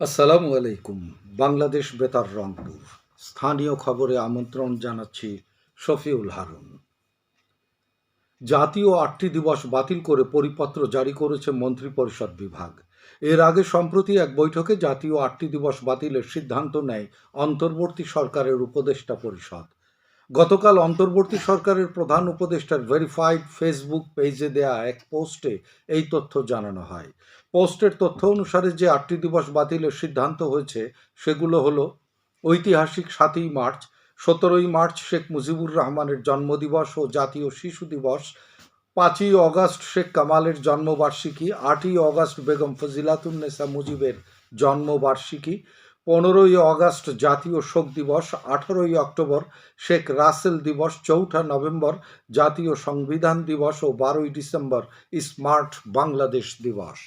আসসালামু আলাইকুম, বাংলাদেশ বেতার রংপুর। স্থানীয় খবরে আমন্ত্রণ জানাচ্ছি শফিউল হারুন। জাতীয় আটটি দিবস বাতিল করে পরিপত্র জারি করেছে মন্ত্রিপরিষদ বিভাগ। এর আগে সম্প্রতি এক বৈঠকে জাতীয় আটটি দিবস বাতিলের সিদ্ধান্ত নেয় অন্তর্বর্তী সরকারের উপদেষ্টা পরিষদ। গতকাল অন্তর্বর্তী সরকারের প্রধান উপদেষ্টার ভেরিফাইড ফেসবুক পেজে দেয়া এক পোস্টে এই তথ্য জানানো হয়। পোস্টের তথ্য অনুসারে যে আটটি দিবস বাতিলের সিদ্ধান্ত হয়েছে, সেগুলো হলো ঐতিহাসিক সাতই মার্চ, সতেরোই মার্চ শেখ মুজিবুর রহমানের জন্মদিবস ও জাতীয় শিশু দিবস, পাঁচই অগস্ট শেখ কামালের জন্মবার্ষিকী, আটই অগস্ট বেগম ফজিলাতুন্নেসা মুজিবের জন্মবার্ষিকী পনেরোই অগস্ট জাতীয় শোক দিবস, আঠারোই অক্টোবর শেখ রাসেল দিবস, চৌঠা নভেম্বর জাতীয় সংবিধান দিবস ও বারোই ডিসেম্বর স্মার্ট বাংলাদেশ দিবস।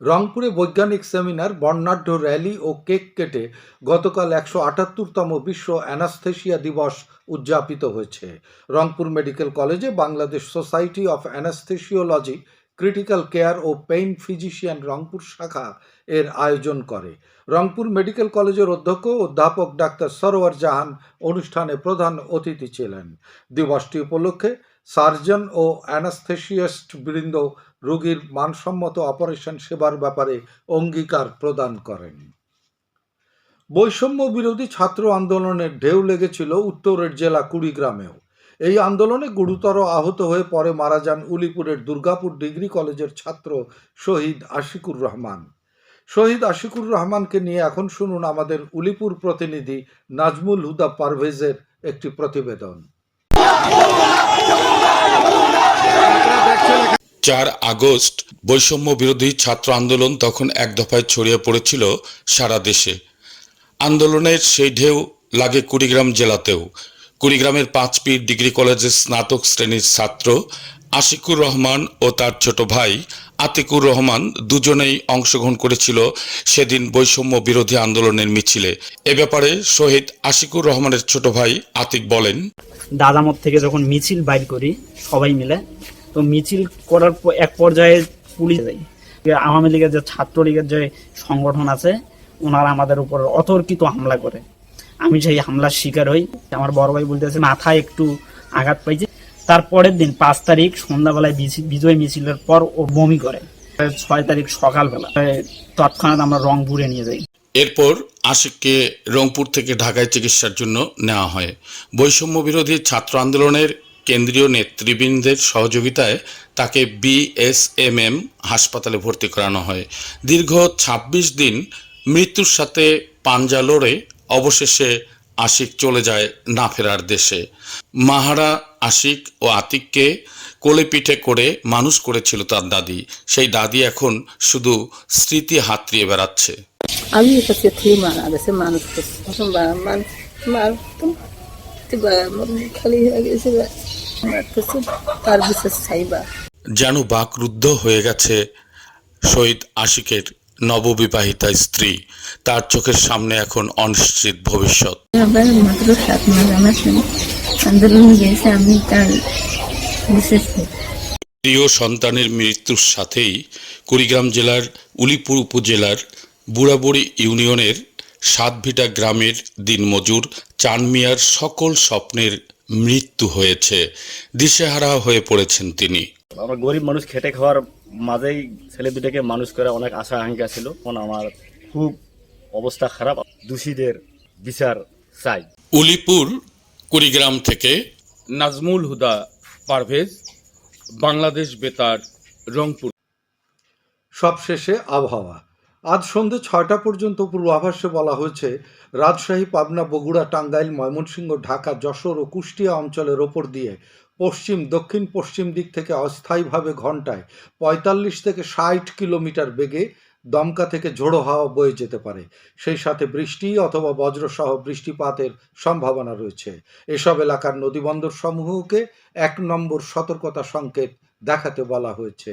রংপুরে বৈজ্ঞানিক সেমিনার, বর্ণাঢ্য র্যালি ও কেক কেটে গতকাল একশো আটাত্তরতম বিশ্ব অ্যানাস্থেশিয়া দিবস উদযাপিত হয়েছে। রংপুর মেডিকেল কলেজে Bangladesh society of anaesthesiology critical care O pain physician Rangpur শাখা এর আয়োজন করে। রংপুর মেডিকেল কলেজের অধ্যক্ষ অধ্যাপক ডাক্তার সরোয়ার জাহান অনুষ্ঠানে প্রধান অতিথি ছিলেন। দিবসটি উপলক্ষে সার্জন ও অ্যানাস্থেসিয়াস্ট বৃন্দ রোগীর মানসম্মত অপারেশন সেবার ব্যাপারে অঙ্গীকার প্রদান করেন। বৈষম্য বিরোধী ছাত্র আন্দোলনের ঢেউ লেগেছিল উত্তরের জেলা কুড়িগ্রামেও। এই আন্দোলনে গুরুতর আহত হয়ে পরে মারা যান উলিপুরের দুর্গাপুর ডিগ্রি কলেজের ছাত্র শহীদ আশিকুর রহমান। শহীদ আশিকুর রহমানকে নিয়ে এখন শুনুন আমাদের উলিপুর প্রতিনিধি নাজমুল হুদা পারভেজের একটি প্রতিবেদন। চার আগস্ট বৈষম্য বিরোধী ছাত্র আন্দোলন তখন এক দফায় ছড়িয়ে পড়েছিল সারা দেশে। আন্দোলনের সেই ঢেউ লাগে কুড়িগ্রাম জেলাতেও। কুড়িগ্রামের পাঁচপীর ডিগ্রি কলেজের স্নাতক শ্রেণির ছাত্র আশিকুর রহমান ও তার ছোট ভাই আতিকুর রহমান দুজনেই অংশগ্রহণ করেছিল সেদিন বৈষম্য বিরোধী আন্দোলনের মিছিলে। এ ব্যাপারে শহীদ আশিকুর রহমানের ছোট ভাই আতিক বলেন, দাদামত থেকে যখন মিছিল বাইর করি সবাই মিলে, তো মিছিল করার এক পর্যায়ে পুলিশ আওয়ামী লীগের যে ছাত্রলীগের যে সংগঠন আছে, ওনারা আমাদের উপর অতর্কিত হামলা করে। আমি সেই হামলার শিকার হই, আমার বড় ভাই বলতেছে মাথায় একটু আঘাত পাইছে। তারপরের দিন পাঁচ তারিখ সন্ধ্যাবেলায় বিজয় মিছিলের পর ও বমি করে। ছয় তারিখ সকালবেলা। তৎক্ষণাৎ আমরা রংপুরে নিয়ে যাই। এরপর আশিককে রংপুর থেকে ঢাকায় চিকিৎসার জন্য নেওয়া হয়। বৈষম্য বিরোধী ছাত্র আন্দোলনের কেন্দ্রীয় নেতৃবৃন্দের সহযোগিতায় তাকে বিএসএমএম হাসপাতালে ভর্তি করানো হয়। দীর্ঘ ২৬ দিন মৃত্যুর সাথে পাঞ্জা লড়ে অবশেষে আশিক চলে যায় না ফেরার দেশে। মাহারা আশিক ও আতিককে কোলে পিঠে করে মানুষ করেছিল তার দাদি। সেই দাদি এখন শুধু স্মৃতি হাতড়িয়ে বেড়াচ্ছে। আমি কাছে থেকে মারা গেছে মানুষ করছে তখন বা- মানুষ মারতো তো বা- খালি হয়ে গেছে। তার বিশেষ চাইবা। যেন বাকরুদ্ধ হয়ে গেছে শহীদ আশিকের নববিবাহিতা স্ত্রী তার চোখের সামনে এখন অনিশ্চিত ভবিষ্যৎ। আবার মাত্র সাত মাস আমার আন্দোলন গেছে আমি তার বিশেষ প্রিয় সন্তানের মৃত্যুর সাথেই কুড়িগ্রাম জেলার উলিপুর উপজেলার বুড়াবুড়ি ইউনিয়নের সাতভিটা গ্রামের দিনমজুর চানমিয়ার সকল স্বপ্নের মৃত্যু হয়েছে দিশেহারা হয়ে পড়েছেন তিনি। আমরা গরিব মানুষ খেটে খাওয়ার মাঝেই ছেলে দুটাকে মানুষ করে অনেক আশা আকাঙ্ক্ষা ছিল। এখন আমার খুব অবস্থা খারাপ। দোষীদের বিচার চাই। উলিপুর কুড়িগ্রাম থেকে নাজমুল হুদা পারভেজ বাংলাদেশ বেতার রংপুর। সবশেষে আবহাওয়া। আজ সন্ধে ছয়টা পর্যন্ত পূর্বাভাসে বলা হয়েছে, রাজশাহী, পাবনা, বগুড়া, টাঙ্গাইল, ময়মনসিংহ, ঢাকা, যশোর ও কুষ্টিয়া অঞ্চলের ওপর দিয়ে পশ্চিম, দক্ষিণ পশ্চিম দিক থেকে অস্থায়ীভাবে ঘন্টায় পঁয়তাল্লিশ থেকে ষাট কিলোমিটার বেগে দমকা থেকে ঝোড়ো হাওয়া বয়ে যেতে পারে। সেই সাথে বৃষ্টি অথবা বজ্রসহ বৃষ্টিপাতের সম্ভাবনা রয়েছে। এসব এলাকার নদীবন্দর সমূহকে এক নম্বর সতর্কতা সংকেত দেখাতে বলা হয়েছে।